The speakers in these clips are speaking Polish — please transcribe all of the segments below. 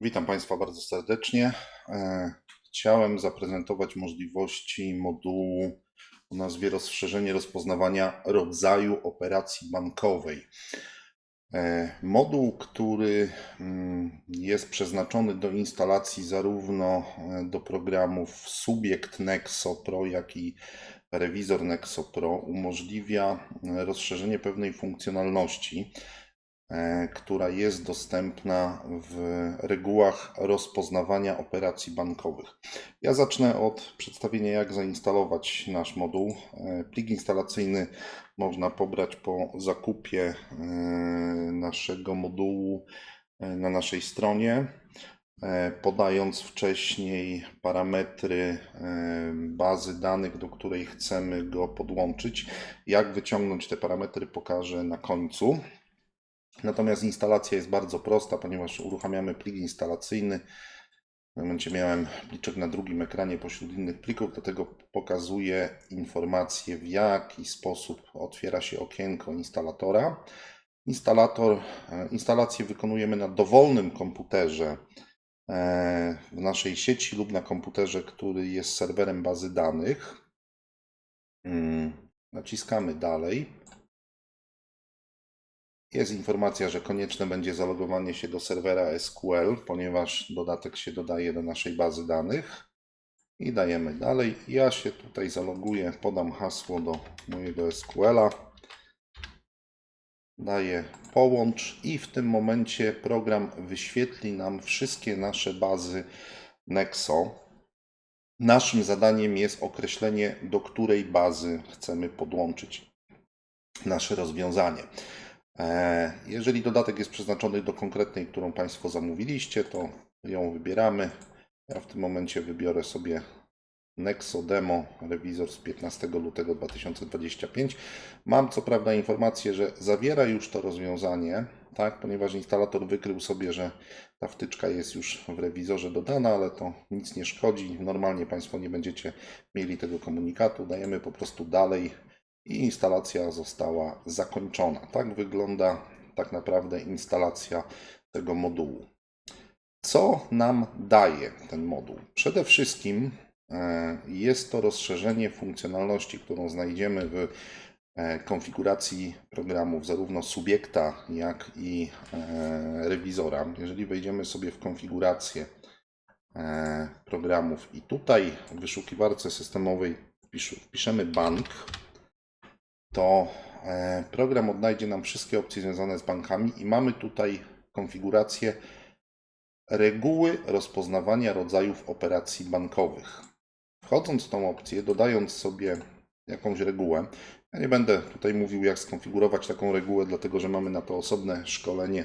Witam Państwa bardzo serdecznie. E, Chciałem zaprezentować możliwości modułu o nazwie rozszerzenie rozpoznawania rodzaju operacji bankowej. E, Moduł, który mm, jest przeznaczony do instalacji zarówno e, do programów Subjekt Nexo Pro, jak i Rewizor Nexo Pro, umożliwia rozszerzenie pewnej funkcjonalności która jest dostępna w regułach rozpoznawania operacji bankowych. Ja zacznę od przedstawienia, jak zainstalować nasz moduł. E, Plik instalacyjny można pobrać po zakupie e, naszego modułu e, na naszej stronie, e, podając wcześniej parametry e, bazy danych, do której chcemy go podłączyć. Jak wyciągnąć te parametry, pokażę na końcu. Natomiast instalacja jest bardzo prosta, ponieważ uruchamiamy plik instalacyjny. W momencie miałem pliczek na drugim ekranie pośród innych plików, dlatego pokazuję informację, w jaki sposób otwiera się okienko instalatora. Instalator, e, instalację wykonujemy na dowolnym komputerze e, w naszej sieci lub na komputerze, który jest serwerem bazy danych. Mm, Naciskamy dalej. Jest informacja, że konieczne będzie zalogowanie się do serwera SQL, ponieważ dodatek się dodaje do naszej bazy danych. I dajemy dalej. Ja się tutaj zaloguję, podam hasło do mojego SQL-a. Daję połącz i w tym momencie program wyświetli nam wszystkie nasze bazy Nexo. Naszym zadaniem jest określenie, do której bazy chcemy podłączyć nasze rozwiązanie. E, Jeżeli dodatek jest przeznaczony do konkretnej, którą Państwo zamówiliście, to ją wybieramy. Ja w tym momencie wybiorę sobie Nexo Demo Rewizor z 15 lutego 2025. Mam co prawda informację, że zawiera już to rozwiązanie, tak, ponieważ instalator wykrył sobie, że ta wtyczka jest już w rewizorze dodana, ale to nic nie szkodzi. Normalnie Państwo nie będziecie mieli tego komunikatu. Dajemy po prostu dalej i instalacja została zakończona. Tak wygląda tak naprawdę instalacja tego modułu. Co nam daje ten moduł? Przede wszystkim e, jest to rozszerzenie funkcjonalności, którą znajdziemy w e, konfiguracji programów zarówno subiekta, jak i e, rewizora. Jeżeli wejdziemy sobie w konfigurację programów i tutaj w wyszukiwarce systemowej wpisz- wpiszemy bank, to e, program odnajdzie nam wszystkie opcje związane z bankami i mamy tutaj konfigurację reguły rozpoznawania rodzajów operacji bankowych. Wchodząc w tą opcję, dodając sobie jakąś regułę, ja nie będę tutaj mówił, jak skonfigurować taką regułę, dlatego że mamy na to osobne szkolenie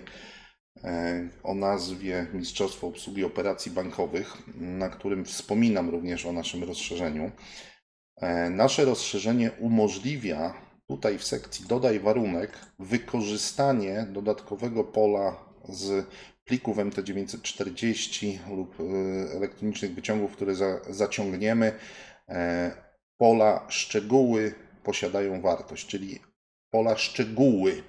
e, o nazwie Mistrzostwo Obsługi Operacji Bankowych, na którym wspominam również o naszym rozszerzeniu. E, Nasze rozszerzenie umożliwia tutaj w sekcji Dodaj warunek wykorzystanie dodatkowego pola z plików MT940 lub e, elektronicznych wyciągów, które za, zaciągniemy. E, Pola szczegóły posiadają wartość, czyli pola szczegóły.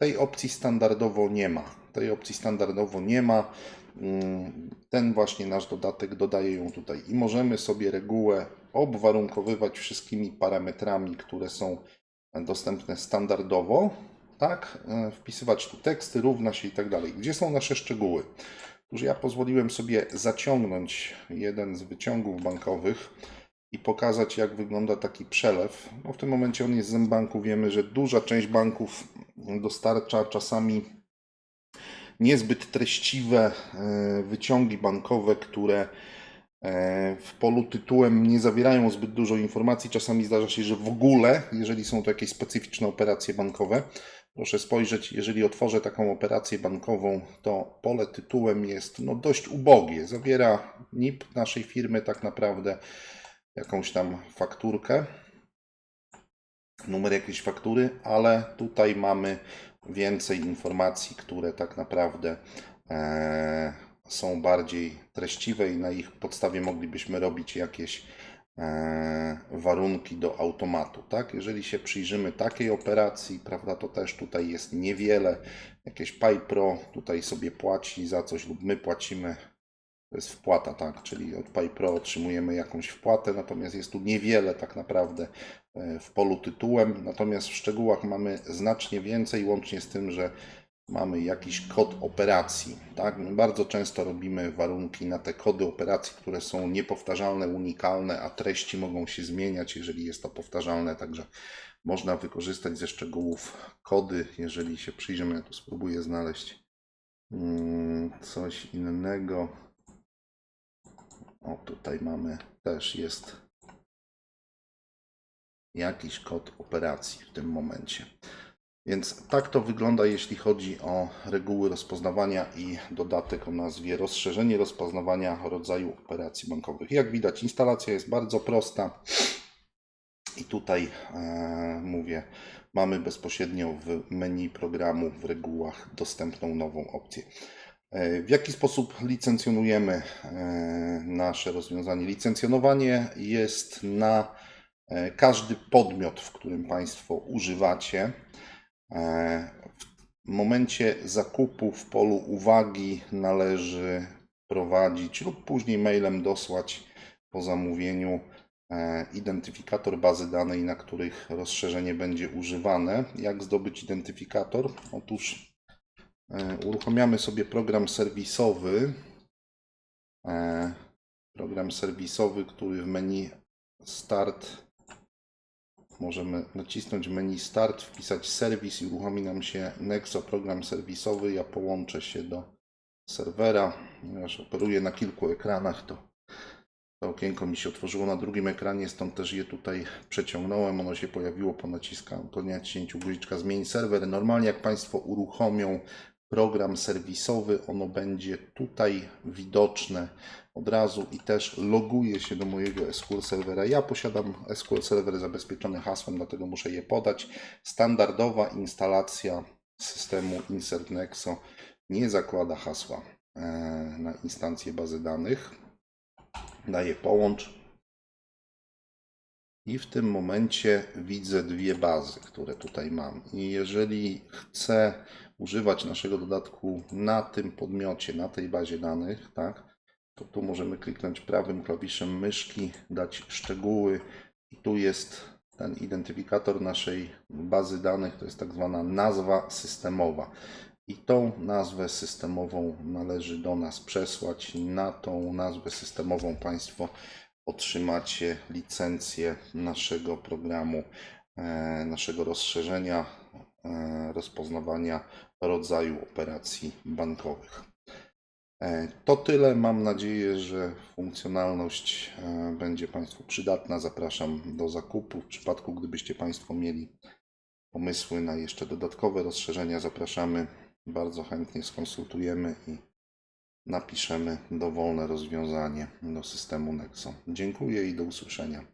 Tej opcji standardowo nie ma. Tej opcji standardowo nie ma. Mm, Ten właśnie nasz dodatek dodaje ją tutaj i możemy sobie regułę obwarunkowywać wszystkimi parametrami, które są dostępne standardowo. Tak, E, wpisywać tu teksty, równa się i tak dalej. Gdzie są nasze szczegóły? Otóż ja pozwoliłem sobie zaciągnąć jeden z wyciągów bankowych i pokazać, jak wygląda taki przelew. No w tym momencie on jest z banku. Wiemy, że duża część banków dostarcza czasami niezbyt treściwe e, wyciągi bankowe, które w polu tytułem nie zawierają zbyt dużo informacji. Czasami zdarza się, że w ogóle, jeżeli są to jakieś specyficzne operacje bankowe, proszę spojrzeć, jeżeli otworzę taką operację bankową, to pole tytułem jest no, dość ubogie. Zawiera NIP naszej firmy tak naprawdę, jakąś tam fakturkę, numer jakiejś faktury, ale tutaj mamy więcej informacji, które tak naprawdę e, są bardziej treściwe i na ich podstawie moglibyśmy robić jakieś e, warunki do automatu. Tak? Jeżeli się przyjrzymy takiej operacji, prawda, to też tutaj jest niewiele. Jakieś PayPro tutaj sobie płaci za coś lub my płacimy. To jest wpłata, tak? Czyli od PayPro otrzymujemy jakąś wpłatę, natomiast jest tu niewiele tak naprawdę e, w polu tytułem. Natomiast w szczegółach mamy znacznie więcej, łącznie z tym, że mamy jakiś kod operacji. Tak? My bardzo często robimy warunki na te kody operacji, które są niepowtarzalne, unikalne, a treści mogą się zmieniać, jeżeli jest to powtarzalne. Także można wykorzystać ze szczegółów kody, jeżeli się przyjrzymy. Ja tu spróbuję znaleźć mm, coś innego. O, tutaj mamy też jest jakiś kod operacji w tym momencie. Więc tak to wygląda, jeśli chodzi o reguły rozpoznawania i dodatek o nazwie rozszerzenie rozpoznawania rodzaju operacji bankowych. Jak widać, instalacja jest bardzo prosta. I tutaj e, mówię, mamy bezpośrednio w menu programu w regułach dostępną nową opcję. E, W jaki sposób licencjonujemy e, nasze rozwiązanie? Licencjonowanie jest na e, każdy podmiot, w którym Państwo używacie. E, W momencie zakupu w polu uwagi należy prowadzić lub później mailem dosłać po zamówieniu e, identyfikator bazy danej, na których rozszerzenie będzie używane. Jak zdobyć identyfikator? Otóż e, uruchamiamy sobie program serwisowy. Program serwisowy, który w menu Start możemy nacisnąć menu Start, wpisać serwis i uruchomi nam się Nexo program serwisowy. Ja połączę się do serwera, ponieważ operuję na kilku ekranach, to to okienko mi się otworzyło na drugim ekranie, stąd też je tutaj przeciągnąłem. Ono się pojawiło po, naciskaniu, guziczka zmień serwer. Normalnie jak Państwo uruchomią program serwisowy, ono będzie tutaj widoczne od razu i też loguje się do mojego SQL serwera. Ja posiadam SQL serwer zabezpieczony hasłem, dlatego muszę je podać. Standardowa instalacja systemu Insert Nexo nie zakłada hasła e, na instancję bazy danych. Daję połącz. I w tym momencie widzę dwie bazy, które tutaj mam. I jeżeli chcę używać naszego dodatku na tym podmiocie, na tej bazie danych, tak, to tu możemy kliknąć prawym klawiszem myszki, dać szczegóły i tu jest ten identyfikator naszej bazy danych, to jest tak zwana nazwa systemowa. I tą nazwę systemową należy do nas przesłać. Na tą nazwę systemową Państwo otrzymacie licencję naszego programu, e, naszego rozszerzenia e, rozpoznawania rodzaju operacji bankowych. E, To tyle. Mam nadzieję, że funkcjonalność będzie Państwu przydatna. Zapraszam do zakupu. W przypadku, gdybyście Państwo mieli pomysły na jeszcze dodatkowe rozszerzenia, zapraszamy. Bardzo chętnie skonsultujemy i napiszemy dowolne rozwiązanie do systemu Nexo. Dziękuję i do usłyszenia.